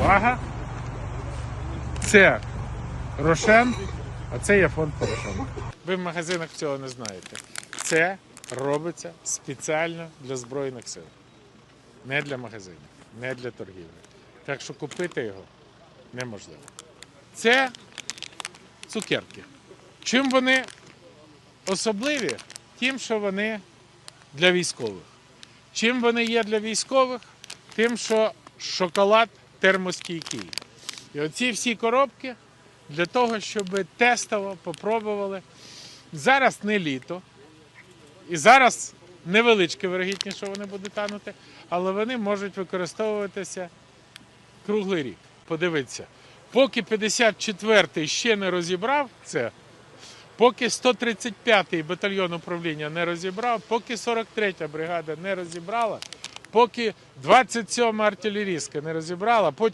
Увага! Це Рошен, а це є фонд Порошенка. Ви в магазинах цього не знаєте. Це робиться спеціально для Збройних сил. Не для магазинів, не для торгівлі. Так що купити його неможливо. Це цукерки. Чим вони особливі? Тим, що вони для військових. Чим вони є для військових? Тим, що шоколад термостійкий. І оці всі коробки для того, щоб тестово попробували. Зараз не літо, і зараз невеличке вирогідність, що вони будуть танути, але вони можуть використовуватися круглий рік. Подивіться, поки 54-й ще не розібрав це, поки 135-й батальйон управління не розібрав, поки 43-я бригада не розібрала, поки 27-ма артилерійська не розібрала, потім